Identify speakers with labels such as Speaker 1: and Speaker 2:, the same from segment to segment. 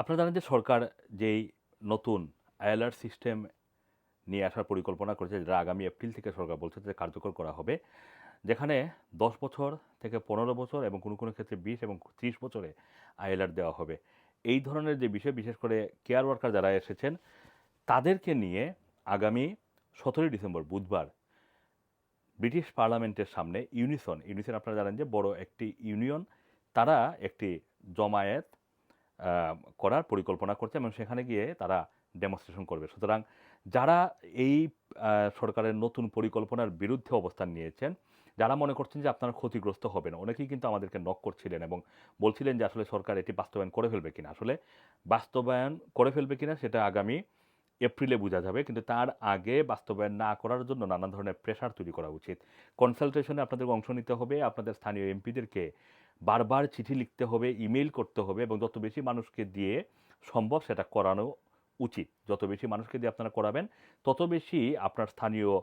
Speaker 1: আপনারা জানেন যে সরকার যেই নতুন আইএলআর সিস্টেম নিয়ে আসার পরিকল্পনা করেছে, যেটা আগামী এপ্রিল থেকে সরকার বলছে যে কার্যকর করা হবে, যেখানে দশ বছর থেকে পনেরো বছর এবং কোনো কোনো ক্ষেত্রে বিশ এবং ত্রিশ বছরে আইএলআর দেওয়া হবে। এই ধরনের যে বিষয়, বিশেষ করে কেয়ার ওয়ার্কার যারা এসেছেন, তাদেরকে নিয়ে আগামী সতেরোই ডিসেম্বর, বুধবার, ব্রিটিশ পার্লামেন্টের সামনে ইউনিসন ইউনিসন আপনারা জানেন যে বড় একটি ইউনিয়ন, তারা একটি জমায়েত করার পরিকল্পনা করছে এবং সেখানে গিয়ে তারা ডেমনস্ট্রেশন করবে। সুতরাং যারা এই সরকারের নতুন পরিকল্পনার বিরুদ্ধে অবস্থান নিয়েছেন, যারা মনে করছেন যে আপনারা ক্ষতিগ্রস্ত হবেন, অনেকেই কিন্তু আমাদেরকে নক করছিলেন এবং বলছিলেন যে আসলে সরকার এটি বাস্তবায়ন করে ফেলবে কিনা। আসলে বাস্তবায়ন করে ফেলবে কিনা সেটা আগামী এপ্রিলে বোঝা যাবে, কিন্তু তার আগে বাস্তবায়ন না করার জন্য নানা ধরনের প্রেশার তৈরি করা উচিত। কনসালটেশনে আপনাদের অংশ নিতে হবে, আপনাদের স্থানীয় এমপিদেরকে বারবার চিঠি লিখতে হবে ইমেল করতে হবে এবং যত বেশি মানুষকে দিয়ে সম্ভব সেটা করানো উচিত। যত বেশি মানুষকে দিয়ে আপনারা করাবেন, তত বেশি আপনার স্থানীয়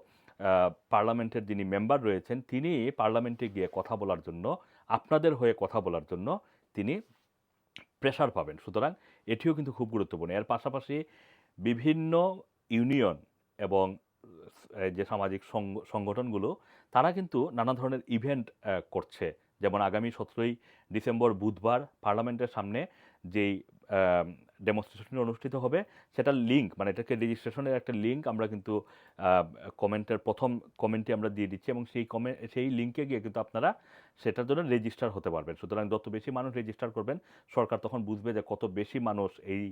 Speaker 1: পার্লামেন্টের যিনি মেম্বার রয়েছেন, তিনি পার্লামেন্টে গিয়ে কথা বলার জন্য, আপনাদের হয়ে কথা বলার জন্য তিনি প্রেশার পাবেন। সুতরাং এটিও কিন্তু খুব গুরুত্বপূর্ণ। এর পাশাপাশি বিভিন্ন ইউনিয়ন এবং যে সামাজিক সংগ- সংগঠনগুলো, তারা কিন্তু নানা ধরনের ইভেন্ট করছে। যেমন আগামী সতেরোই ডিসেম্বর বুধবার পার্লামেন্টের সামনে যেই ডেমনস্ট্রেশন অনুষ্ঠিত হবে। সেটার লিঙ্ক মানে এটাকে রেজিস্ট্রেশনের একটা লিঙ্ক আমরা কিন্তু কমেন্টের প্রথম কমেন্টে আমরা দিয়ে দিচ্ছি এবং সেই কমে সেই লিঙ্কে গিয়ে কিন্তু আপনারা সেটার জন্য রেজিস্টার হতে পারবেন। সুতরাং যত বেশি মানুষ রেজিস্টার করবেন, সরকার তখন বুঝবে যে কত বেশি মানুষ এই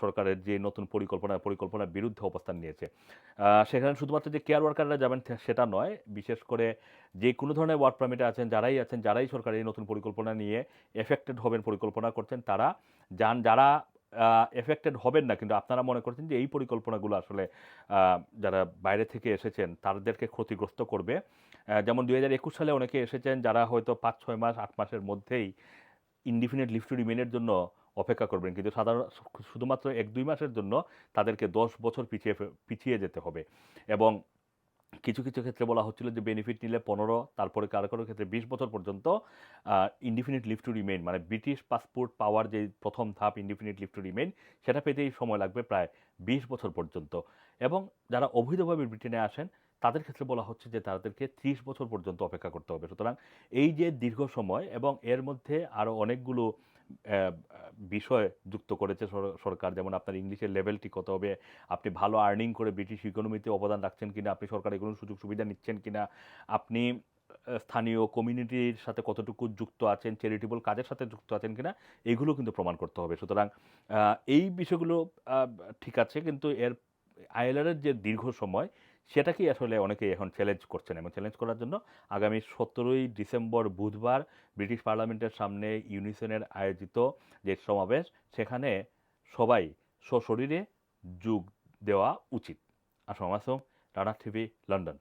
Speaker 1: সরকারের যে নতুন পরিকল্পনা, পরিকল্পনার বিরুদ্ধে অবস্থান নিয়েছে। সেখানে শুধুমাত্র যে কেয়ার ওয়ার্কাররা যাবেন সেটা নয়, বিশেষ করে যে কোনো ধরনের ওয়ার্ক পারমিটে আছেন, যারাই আছেন, যারাই সরকার এই নতুন পরিকল্পনা নিয়ে এফেক্টেড হবেন, পরিকল্পনা করছেন, তারা যান, যারা এফেক্টেড হবেন না, কিন্তু আপনারা মনে করছেন যে এই পরিকল্পনাগুলো আসলে যারা বাইরে থেকে এসেছেন, তাদেরকে ক্ষতিগ্রস্ত করবে। যেমন দুই হাজার একুশ সালে অনেকে এসেছেন যারা হয়তো পাঁচ, ছয় মাস, আট মাসের মধ্যেই ইনডিফিনিট লিভ টু রিমেনের জন্য অপেক্ষা করবেন। কিন্তু সাধারণ, শুধুমাত্র এক, দুই মাসের জন্য তাদেরকে দশ বছর পিছিয়ে পিছিয়ে যেতে হবে। এবং কিছু কিছু ক্ষেত্রে বলা হচ্ছিল যে বেনিফিট নিলে পনেরো, তারপরে কারও কারও ক্ষেত্রে বিশ বছর পর্যন্ত ইনডিফিনিট লিভ টু রিমেইন মানে ব্রিটিশ পাসপোর্ট পাওয়ার যে প্রথম ধাপ ইনডিফিনিট লিভ টু রিমেইন সেটা পেতেই সময় লাগবে প্রায় বিশ বছর পর্যন্ত। এবং যারা অবৈধভাবে ব্রিটেনে আসেন, তাদের ক্ষেত্রে বলা হচ্ছে যে তাদেরকে ত্রিশ বছর পর্যন্ত অপেক্ষা করতে হবে। সুতরাং এই যে দীর্ঘ সময় এবং এর মধ্যে আরও অনেকগুলো বিষয় যুক্ত করেছে সরকার, যেমন আপনার ইংলিশের লেভেল ঠিক হতে হবে, আপনি ভালো আর্নিং করে ব্রিটিশ ইকোনমিতে অবদান রাখছেন কিনা, আপনি সরকারি কোনো সুযোগ সুবিধা নিচ্ছেন কিনা, আপনি স্থানীয় কমিউনিটির সাথে কতটুকু যুক্ত আছেন চ্যারিটেবল কাজের সাথে যুক্ত আছেন কিনা, এগুলো কিন্তু প্রমাণ করতে হবে। সুতরাং এই বিষয়গুলো ঠিক আছে, কিন্তু এর আইএলআরের যে দীর্ঘ সময় সেটাকেই আসলে অনেকেই এখন চ্যালেঞ্জ করছেন এবং চ্যালেঞ্জ করার জন্য আগামী সতেরোই ডিসেম্বর বুধবার ব্রিটিশ পার্লামেন্টের সামনে ইউনিসনের আয়োজিত যে সমাবেশ, সেখানে সবাই সশরীরে যোগ দেওয়া উচিত। Assam Assam Rana TV, London.